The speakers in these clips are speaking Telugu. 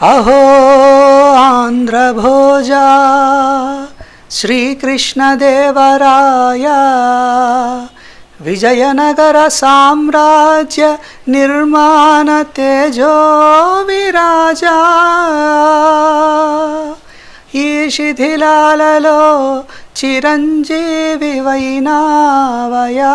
అహో ఆంధ్రభోజా శ్రీకృష్ణదేవరాయ విజయనగర సామ్రాజ్య నిర్మాణ తేజో విరాజా ఈ శిథిలాలలో చిరంజీవి వైనావయా.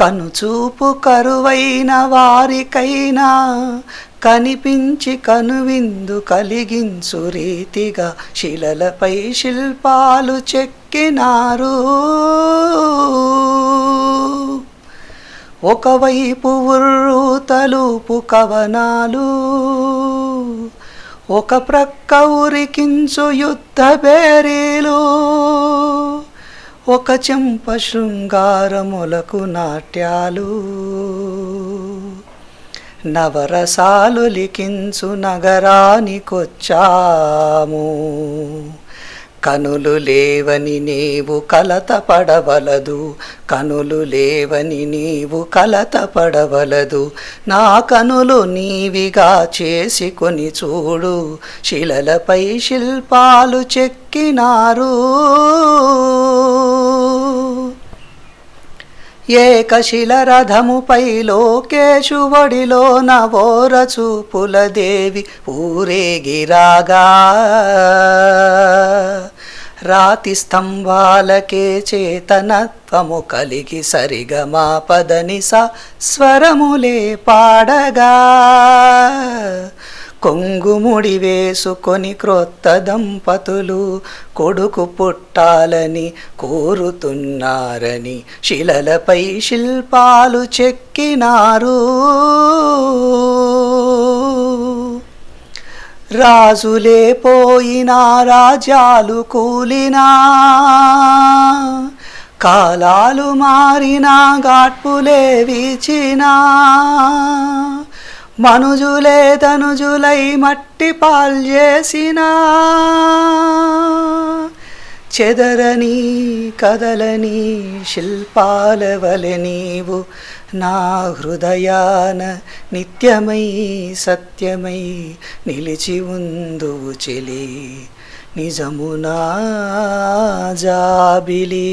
కనుచూపు కరువైన వారికైనా కనిపించి కనువిందు కలిగించు రీతిగా శిలలపై శిల్పాలు చెక్కినారు. ఒకవైపు ఉర్రు తలుపు కవనాలు ఒక ప్రక్క ఉరికించు యుద్ధ బేరీలు. ఒక చెంప శృంగారములకు నాట్యాలు. నవరసాలు లిఖించు నగరానికొచ్చాము. కనులు లేవని నీవు కలత పడవలదు. కనులు లేవని నీవు కలత పడవలదు. నా కనులు నీవిగా చేసుకొని చూడు. శిలలపై శిల్పాలు చెక్కినారు. ఏకశిలరథముపై రథముపై లోకేశు వడిలో నవోర ఊరేగిరాగా. రాతి స్తంభాలకే చేతనత్వము కలిగి సరిగమా పదనిస స్వరములే పాడగా. కొంగుముడి వేసుకొని క్రొత్త దంపతులు కొడుకు పుట్టాలని కోరుతున్నారని శిలలపై శిల్పాలు చెక్కినారు. రాజులే పోయినా రాజాలు కూలినా కాలాలు మారినా గాట్పులే వీచినా. మనుజులే తనుజులై మట్టి పాల్చేసిన చెదరని కదలని శిల్పాల వలె నీవు నా హృదయాన నిత్యమై సత్యమై నిలిచి ఉందువు చెలి. నిజమునా జాబిలి.